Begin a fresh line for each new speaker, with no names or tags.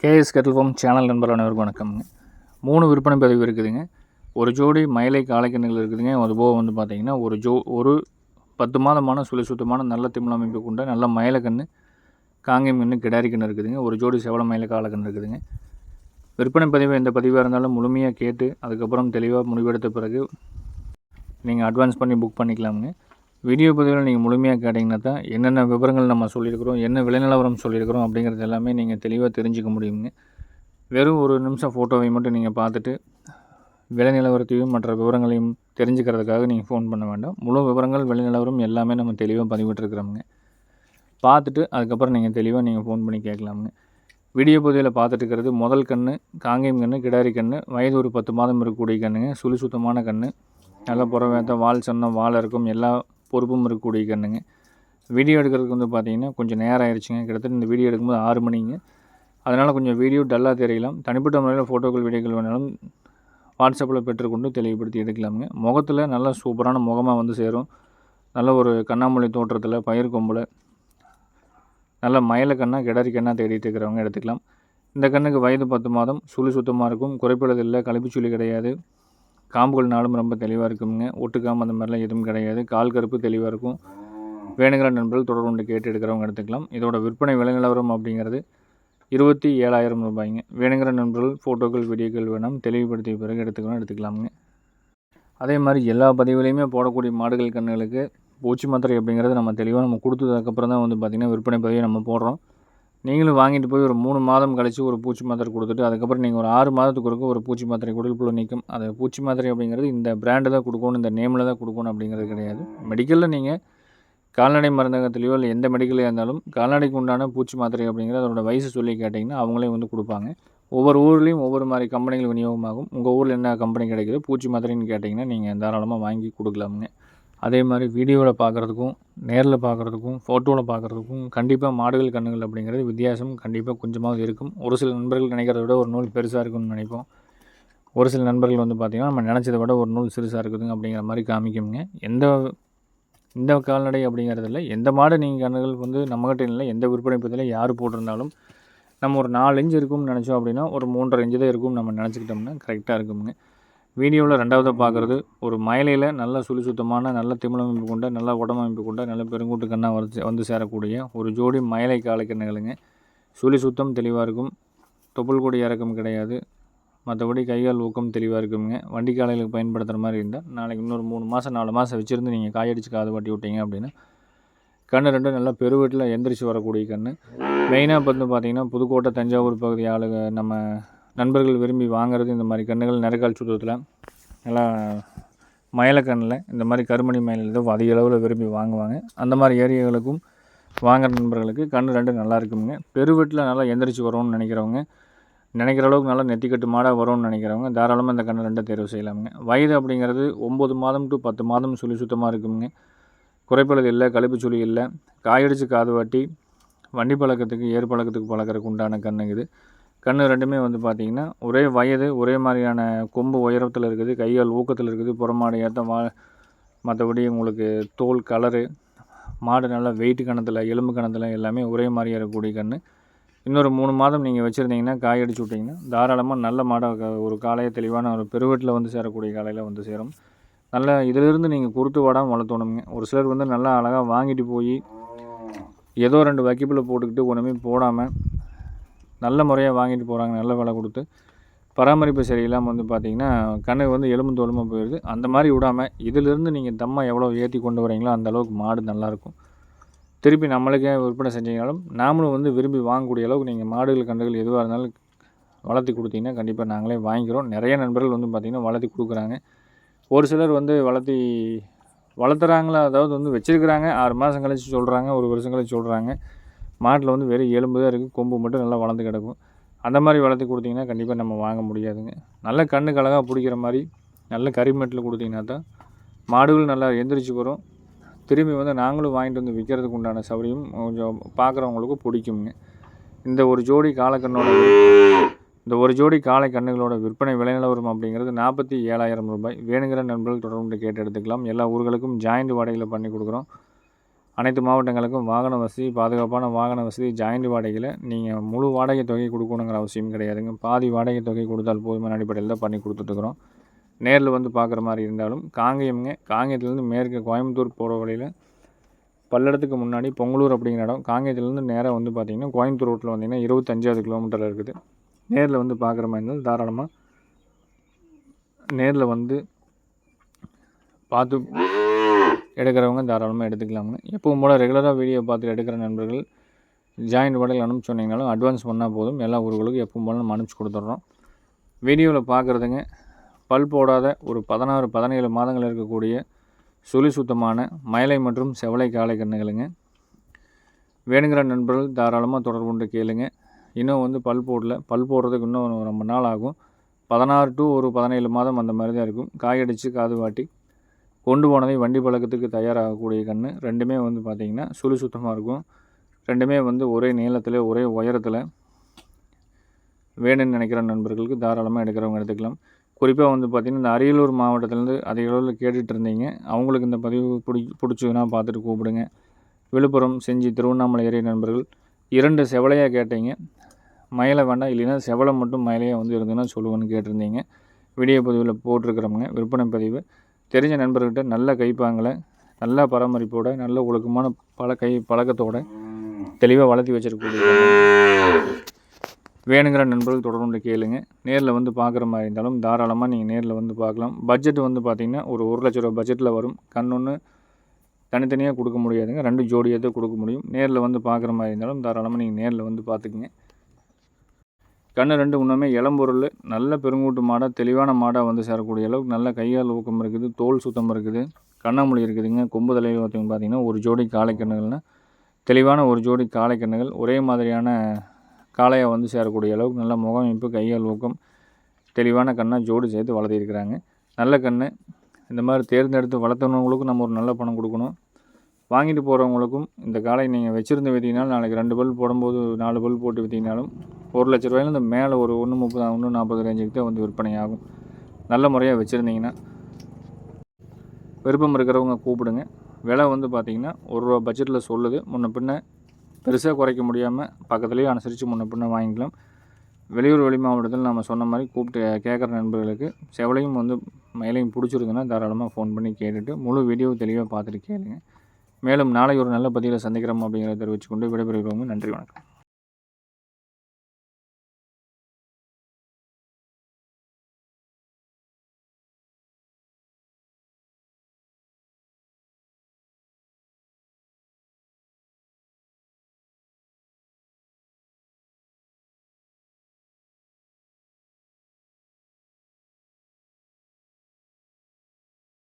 KS kettle form channel நண்பர் அனைவருக்கும் வணக்கம்ங்க மூணு விற்பனை பதிவு இருக்குதுங்க. ஒரு ஜோடி மயிலை காளைக்கண்ணுகள் இருக்குதுங்க. அதுபோக வந்து பார்த்திங்கன்னா ஒரு ஜோ ஒரு பத்து மாதமான சுழி சுத்தமான நல்ல திமிழ் அமைப்பு கொண்ட நல்ல மயிலக்கன்று காங்கேயம் கன்று கிடாரி கன்று இருக்குதுங்க. ஒரு ஜோடி செவல மயில காளைக்கன்று இருக்குதுங்க. விற்பனை பதிவு எந்த பதிவாக இருந்தாலும் முழுமையாக கேட்டு அதுக்கப்புறம் தெளிவாக முடிவெடுத்த பிறகு நீங்கள் அட்வான்ஸ் பண்ணி புக் பண்ணிக்கலாமுங்க. வீடியோ பதிவில் நீங்கள் முழுமையாக கேட்டிங்கன்னா தான் என்னென்ன விவரங்கள் நம்ம சொல்லியிருக்கிறோம் என்ன விலைநிலவரம் சொல்லியிருக்கிறோம் அப்படிங்கிறது எல்லாமே நீங்கள் தெளிவாக தெரிஞ்சுக்க முடியுங்க. வெறும் ஒரு நிமிஷம் ஃபோட்டோவை மட்டும் நீங்கள் பார்த்துட்டு விளைநிலவரத்தையும் மற்ற விவரங்களையும் தெரிஞ்சுக்கிறதுக்காக நீங்கள் ஃபோன் பண்ண வேண்டாம். முழு விவரங்கள் விளைநிலவரம் எல்லாமே நம்ம தெளிவாக பதிவிட்டுருக்குறோமுங்க. பார்த்துட்டு அதுக்கப்புறம் நீங்கள் தெளிவாக நீங்கள் ஃபோன் பண்ணி கேட்கலாமுங்க. வீடியோ பகுதியில் பார்த்துட்டு இருக்கிறது முதல் கன்று காங்கேயம் கன்று கிடாரி கன்று வயது ஒரு பத்து மாதம் இருக்கக்கூடிய கன்றுங்க சுழி சுத்தமான கன்று நல்லா புறவேத்த வால் சொன்ன வால் இருக்கும் எல்லா பொறுப்பும் இருக்கக்கூடிய கன்றுங்க வீடியோ எடுக்கிறதுக்கு வந்து பார்த்தீங்கன்னா கொஞ்சம் நேரம் ஆயிடுச்சுங்க கிட்டத்தட்ட இந்த வீடியோ எடுக்கும்போது ஆறு மணிங்க. அதனால் கொஞ்சம் வீடியோ டல்லாக தெரியலாம். தனிப்பட்ட முறையில் ஃபோட்டோக்கள் வீடியோக்கள் வேணாலும் வாட்ஸ்அப்பில் பெற்றுக்கொண்டு தெளிவுபடுத்தி எடுக்கலாமுங்க. முகத்தில் நல்ல சூப்பரான முகமாக வந்து சேரும். நல்ல ஒரு கண்ணாமூலை தோற்றத்தில் பயிர் கொம்பில் நல்ல மயில கண்ணா கிடரி கண்ணா தேடிட்டு இருக்கிறவங்க எடுத்துக்கலாம். இந்த கண்ணுக்கு வயது பத்து மாதம் சுழி சுத்தமாக இருக்கும். குறைப்பளது இல்லை கழிப்புச்சுழி கிடையாது. காம்புகள் நாளும் ரொம்ப தெளிவாக இருக்குங்க ஒட்டுக்காம்பு அந்த மாதிரிலாம் எதுவும் கிடையாது. கால் கருப்பு தெளிவாக இருக்கும். வேணுங்கிற நண்பர்கள் தொடர்பு கொண்டு கேட்டு எடுக்கிறவங்க எடுத்துக்கலாம். இதோட விற்பனை விலை நிலவரம் அப்படிங்கிறது இருபத்தி ஏழாயிரம் ரூபாய்ங்க. வேணுங்கிற நண்பர்கள் ஃபோட்டோக்கள் வீடியோக்கள் வேணும். தெளிவுபடுத்திய பிறகு எடுத்துக்கணும் எடுத்துக்கலாமுங்க. அதே மாதிரி எல்லா பதிவுலையுமே போடக்கூடிய மாடுகள் கண்ணுகளுக்கு பூச்சி மாத்திரை அப்படிங்கிறது நம்ம தெளிவாக நம்ம கொடுத்ததுக்கப்புறம் தான் வந்து பார்த்திங்கன்னா விற்பனை பதிவை நம்ம போடுறோம். நீங்களும் வாங்கிட்டு போய் ஒரு மூணு மாதம் கழித்து ஒரு பூச்சி மாத்திரை கொடுத்துட்டு அதுக்கப்புறம் நீங்கள் ஒரு ஆறு மாதத்துக்கு ஒருக்க ஒரு பூச்சி மாத்திரை குடல் நிற்கும் அது பூச்சி மாத்திரை அப்படிங்கிறது இந்த பிராண்டு தான் கொடுக்கணும் இந்த நேமில் தான் கொடுக்கணும் அப்படிங்கிறது கிடையாது. மெடிக்கலில் நீங்கள் கால்நடை மருந்தகத்திலையோ இல்லை எந்த மெடிக்கலையாக இருந்தாலும் கால்நடைக்கு உண்டான பூச்சி மாத்திரை அப்படிங்கிறது அதோட வயசு சொல்லி கேட்டிங்கன்னா அவங்களே வந்து கொடுப்பாங்க. ஒவ்வொரு ஊர்லேயும் ஒவ்வொரு மாதிரி கம்பெனிகள் விநியோகமாகும். உங்கள் ஊரில் என்ன கம்பெனி கிடைக்குதோ பூச்சி மாத்திரைன்னு கேட்டிங்கன்னா நீங்கள் தாராளமாக வாங்கி கொடுக்கலாமுங்க. அதே மாதிரி வீடியோவில் பார்க்குறதுக்கும் நேரில் பார்க்குறதுக்கும் ஃபோட்டோவில் பார்க்குறதுக்கும் கண்டிப்பாக மாடுகள் கண்ணுகள் அப்படிங்கிறது வித்தியாசம் கண்டிப்பாக கொஞ்சமாவது இருக்கும். ஒரு சில நண்பர்கள் நினைக்கிறத விட ஒரு நூல் பெருசாக இருக்கும்னு நினைப்போம். ஒரு சில நண்பர்கள் வந்து பார்த்திங்கன்னா நம்ம நினச்சதை விட ஒரு நூல் சிறுசாக இருக்குதுங்க அப்படிங்கிற மாதிரி காமிக்குங்க எந்த இந்த கால்நடை அப்படிங்கிறதில்ல எந்த மாடு நீங்கள் கண்ணுகள் வந்து நம்மகிட்ட இல்லை எந்த விற்பனை பற்றியில் யார் போட்டிருந்தாலும் நம்ம ஒரு நாலு இன்ச்சு இருக்கும்னு நினச்சோம் அப்படின்னா ஒரு மூன்றரை இன்ச்சு தான் இருக்கும் நம்ம நினச்சிக்கிட்டோம்னா கரெக்டாக இருக்குங்க வீடியோவில் ரெண்டாவது பார்க்குறது ஒரு மயிலையில் நல்ல சுழி சுத்தமான நல்ல திமிழமைப்பு கொண்ட நல்ல உடம்பமைப்பு கொண்ட நல்ல பெருங்கூட்டு கண்ணாக வந்து வந்து சேரக்கூடிய ஒரு ஜோடி மயிலை காளைக்கண்ணுகளுங்க சுழி சுத்தம் தெளிவாக இருக்கும். தொப்புள் கொடி இறக்கம் கிடையாது. மற்றபடி கைகால் ஊக்கம் தெளிவாக இருக்குங்க. வண்டி காலைகளுக்கு பயன்படுத்துகிற மாதிரி இருந்தால் நாளைக்கு இன்னொரு மூணு மாதம் நாலு மாதம் வச்சுருந்து நீங்கள் காயடிச்சு காது வட்டி விட்டீங்க அப்படின்னா கண் ரெண்டும் நல்லா பெருவீட்டில் எந்திரிச்சு வரக்கூடிய கன்று மெயினாக வந்து பார்த்திங்கன்னா புதுக்கோட்டை தஞ்சாவூர் பகுதி ஆளுங்க நம்ம நண்பர்கள் விரும்பி வாங்குறது இந்த மாதிரி கன்றுகள் நிறக்கால் சுத்தத்தில் நல்லா மயிலக்கண்ணில் இந்த மாதிரி கருமணி மயில் தான் அதிக அளவில் விரும்பி வாங்குவாங்க. அந்த மாதிரி ஏரியாக்களுக்கும் வாங்குற நண்பர்களுக்கு கன்று ரெண்டு நல்லா இருக்குங்க பெருவீட்டில் நல்லா எந்திரிச்சு வரும்னு நினைக்கிறவங்க நினைக்கிற அளவுக்கு நல்லா நெத்திக்கட்டு மாடாக வரும்னு நினைக்கிறவங்க தாராளமாக இந்த கன்று ரெண்டை தேர்வு செய்யலாமுங்க. வயது அப்படிங்கிறது ஒம்பது மாதம் டு பத்து மாதம் சுழி சுத்தமாக இருக்குங்க. குறைப்பழுது இல்லை கழிப்பு சுழி இல்லை. காயடிச்சு காது வாட்டி வண்டி பழக்கத்துக்கு ஏர் பழக்கத்துக்கு பழக்கிறதுக்கு உண்டான கண்ணுங்க இது. கண் ரெண்டுமே வந்து பார்த்திங்கன்னா ஒரே வயது ஒரே மாதிரியான கொம்பு உயரத்தில் இருக்குது கையால் ஊக்கத்தில் இருக்குது புறமாடு ஏற்ற வா மற்றபடி உங்களுக்கு தோல் கலரு மாடு நல்லா வெயிட் கணத்தில் எலும்பு கணத்தில் எல்லாமே ஒரே மாதிரியாக இருக்கக்கூடிய கன்று இன்னொரு மூணு மாதம் நீங்கள் வச்சுருந்தீங்கன்னா காய் அடிச்சு விட்டிங்கன்னா தாராளமாக நல்ல மாடை ஒரு காலையை தெளிவான ஒரு பெருவீட்டில் வந்து சேரக்கூடிய காலையில் வந்து சேரும். நல்ல இதிலிருந்து நீங்கள் குருத்து வாடாமல் வளர்த்தணுங்க ஒரு சிலர் வந்து நல்லா அழகாக வாங்கிட்டு போய் ஏதோ ரெண்டு வக்கிப்பில் போட்டுக்கிட்டு ஒன்றுமே போடாமல் நல்ல முறையாக வாங்கிட்டு போகிறாங்க நல்ல விலை கொடுத்து. பராமரிப்பு சரியில்லாமல் வந்து பார்த்திங்கன்னா கண்ணுக்கு வந்து எலும்பு தோலுமாக போயிடுது அந்த மாதிரி விடாமல் இதிலிருந்து நீங்கள் தம்மா எவ்வளோ ஏற்றி கொண்டு வரீங்களோ அந்த அளவுக்கு மாடு நல்லாயிருக்கும் திருப்பி நம்மளுக்கே விற்பனை செஞ்சீங்கனாலும் நாமளும் வந்து விரும்பி வாங்கக்கூடிய அளவுக்கு நீங்கள் மாடுகள் கன்றுகள் எதுவாக இருந்தாலும் வளர்த்தி கொடுத்தீங்கன்னா கண்டிப்பாக நாங்களே வாங்கிக்கிறோம். நிறைய நண்பர்கள் வந்து பார்த்திங்கன்னா வளர்த்தி கொடுக்குறாங்க. ஒரு சிலர் வந்து வளர்த்தி வளர்த்துறாங்களா? அதாவது வந்து வச்சுருக்குறாங்க. ஆறு மாதம் கழிச்சு சொல்கிறாங்க ஒரு வருஷம் கழிச்சு சொல்கிறாங்க மாட்டில் வந்து வெறும் எலும்பு தான் இருக்குது. கொம்பு மட்டும் நல்லா வளர்ந்து கிடக்கும். அந்த மாதிரி வளர்த்து கொடுத்தீங்கன்னா கண்டிப்பாக நம்ம வாங்க முடியாதுங்க. நல்ல கண்ணுக்கு அழகாக பிடிக்கிற மாதிரி நல்ல கரிமேட்டில் கொடுத்தீங்கன்னா தான் மாடுகள் நல்லா எந்திரிச்சு வரும். திரும்பி வந்து நாங்களும் வாங்கிட்டு வந்து விற்கிறதுக்கு உண்டான சௌரியம் கொஞ்சம் பார்க்குறவங்களுக்கு பிடிக்குங்க இந்த ஒரு ஜோடி காலக்கண்ணோட இந்த ஒரு ஜோடி காளை கண்ணுகளோட விற்பனை விலைநிலவரம் அப்படிங்கிறது நாற்பத்தி ஏழாயிரம் ரூபாய். வேணுங்கிற நண்பர்கள் தொடர்பு கேட்டு எடுத்துக்கலாம். எல்லா ஊர்களுக்கும் ஜாயிண்ட் வாடகையில் பண்ணி கொடுக்குறோம். அனைத்து மாவட்டங்களுக்கும் வாகன வசதி பாதுகாப்பான வாகன வசதி ஜாயிண்ட் வாடகையில் நீங்கள் முழு வாடகை தொகை கொடுக்கணுங்கிற அவசியம் கிடையாதுங்க. பாதி வாடகை தொகை கொடுத்தால் போதுமான அடிப்படையில் தான் பண்ணி கொடுத்துட்ருக்குறோம் நேரில் வந்து பார்க்குற மாதிரி இருந்தாலும் காங்கேயம்ங்க காங்கேயத்துலேருந்து மேற்கு கோயம்புத்தூர் போகிற வழியில் பல்லடத்துக்கு முன்னாடி பொங்கலூர் அப்படிங்கிற இடம். காங்கேயத்துலேருந்து நேராக வந்து பார்த்திங்கன்னா கோயம்புத்தூர் ரோட்டில் வந்தீங்கன்னா இருபத்தஞ்சாவது கிலோமீட்டரில் இருக்குது. நேரில் வந்து பார்க்குற மாதிரி இருந்தால் தாராளமாக நேரில் வந்து பார்த்து எடுக்கிறவங்க தாராளமாக எடுத்துக்கலாமுங்க எப்பவும் போல் ரெகுலராக வீடியோ பார்த்து எடுக்கிற நண்பர்கள் ஜாயிண்ட் வடையில் அனுப்பிச்சு சொன்னீங்கனாலும் அட்வான்ஸ் பண்ணால் போதும். எல்லா ஊர்களுக்கும் எப்பவும் போல் நம்ம அனுப்பிச்சி கொடுத்துட்றோம். வீடியோவில் பார்க்குறதுங்க பல் போடாத ஒரு பதினாறு பதினேழு மாதங்கள் இருக்கக்கூடிய சுழி சுத்தமான மயிலை மற்றும் செவலை காளை கண்ணுகளுங்க வேணுங்கிற நண்பர்கள் தாராளமாக தொடர்பு கொண்டு கேளுங்க. இன்னும் வந்து பல் போடல பல் போடுறதுக்கு இன்னும் ரொம்ப நாள் ஆகும். பதினாறு டு ஒரு பதினேழு மாதம் அந்த மாதிரி தான் இருக்கும் காயடிச்சு காது வாட்டி கொண்டு போனதை வண்டி பழக்கத்துக்கு தயாராகக்கூடிய கன்று ரெண்டுமே வந்து பார்த்திங்கன்னா சுழி சுத்தமாக இருக்கும். ரெண்டுமே வந்து ஒரே நீளத்தில் ஒரே உயரத்தில் வேணும்னு நினைக்கிற நண்பர்களுக்கு தாராளமாக எடுக்கிறவங்க எடுத்துக்கலாம். குறிப்பாக வந்து பார்த்திங்கன்னா இந்த அரியலூர் மாவட்டத்திலேருந்து அதிக அளவில் கேட்டுட்டு இருந்தீங்க. அவங்களுக்கு இந்த பதிவு பிடி பிடிச்சதுன்னா பார்த்துட்டு கூப்பிடுங்க. விழுப்புரம் செஞ்சி திருவண்ணாமலை ஏரிய நண்பர்கள் இரண்டு செவலையாக கேட்டீங்க. மயிலை வேண்டாம் இல்லைன்னா செவலை மட்டும் மயிலையாக வந்து இருந்ததுன்னா சொல்லுவேன்னு கேட்டிருந்தீங்க. வீடியோ பதிவில் போட்டிருக்கிறவங்க விற்பனை பதிவு தெரிஞ்ச நண்பர்கிட்ட நல்ல கைப்பாங்களை நல்ல பராமரிப்போட நல்ல ஒழுக்கமான பழ கை பழக்கத்தோட தெளிவாக வளர்த்தி வச்சிருக்கக்கூடிய வேணுங்கிற நண்பர்கள் தொடர்ந்து கேளுங்க. நேரில் வந்து பார்க்குற மாதிரி இருந்தாலும் தாராளமாக நீங்கள் நேரில் வந்து பார்க்கலாம் பட்ஜெட் வந்து பார்த்திங்கன்னா ஒரு ஒரு லட்ச ரூபா பட்ஜெட்டில் வரும். கண்ணொன்று தனித்தனியாக கொடுக்க முடியாதுங்க. ரெண்டு ஜோடியாக தான் கொடுக்க முடியும். நேரில் வந்து பார்க்குற மாதிரி இருந்தாலும் தாராளமாக நீங்கள் நேரில் வந்து பார்த்துக்குங்க கண்ணு ரெண்டு இன்னுமே இளம்பொருள் நல்ல பெருங்கூட்டு மாடாக தெளிவான மாடாக வந்து சேரக்கூடிய அளவுக்கு நல்ல கையால் ஊக்கம் இருக்குது தோல் சுத்தம் இருக்குது கண்ணாமொழி இருக்குதுங்க. கொம்பு தலையில் பார்த்தீங்க பார்த்திங்கன்னா ஒரு ஜோடி காளைக்கண்ணுகள்னால் தெளிவான ஒரு ஜோடி காளைக்கண்ணுகள் ஒரே மாதிரியான காளையை வந்து சேரக்கூடிய அளவுக்கு நல்ல முகமைப்பு கையால் ஊக்கம் தெளிவான கண்ணாக ஜோடி சேர்த்து வளர்த்திருக்கிறாங்க. நல்ல கண் இந்த மாதிரி தேர்ந்தெடுத்து வளர்த்தவங்களுக்கும் நம்ம ஒரு நல்ல பணம் கொடுக்கணும். வாங்கிட்டு போகிறவங்களுக்கும் இந்த காலை நீங்கள் வச்சுருந்து விற்றீங்கனாலும் நாளைக்கு ரெண்டு பல் போடும்போது நாலு பல் போட்டு விற்றீங்கனாலும் ஒரு லட்ச ரூபாயிலேருந்து மேலே ஒரு ஒன்று முப்பது ஒன்று நாற்பது ரேஞ்சுக்கு தான் வந்து விற்பனை ஆகும். நல்ல முறையாக வச்சுருந்தீங்கன்னா விருப்பம் இருக்கிறவங்க கூப்பிடுங்க. விலை வந்து பார்த்திங்கன்னா ஒரு ரூபா பட்ஜெட்டில் சொல்லுது. முன்ன பின்ன பெருசாக குறைக்க முடியாமல் பக்கத்துலேயே அனுசரித்து முன்ன பின்ன வாங்கிக்கலாம். வெளியூர் வெளி மாவட்டத்தில் நம்ம சொன்ன மாதிரி கூப்பிட்டு கேட்குற நண்பர்களுக்கு செவலையும் வந்து மயிலையும் பிடிச்சிருக்குன்னா தாராளமாக ஃபோன் பண்ணி கேட்டுட்டு முழு வீடியோ தெளிவாக பார்த்துட்டு கேளுங்கள் மேலும் நாளை ஒரு நல்ல பதிவில் சந்திக்கிறோம் அப்படிங்கிறத தெரிவித்துக்கொண்டு விடைபெறுகிறோம். நன்றி வணக்கம்.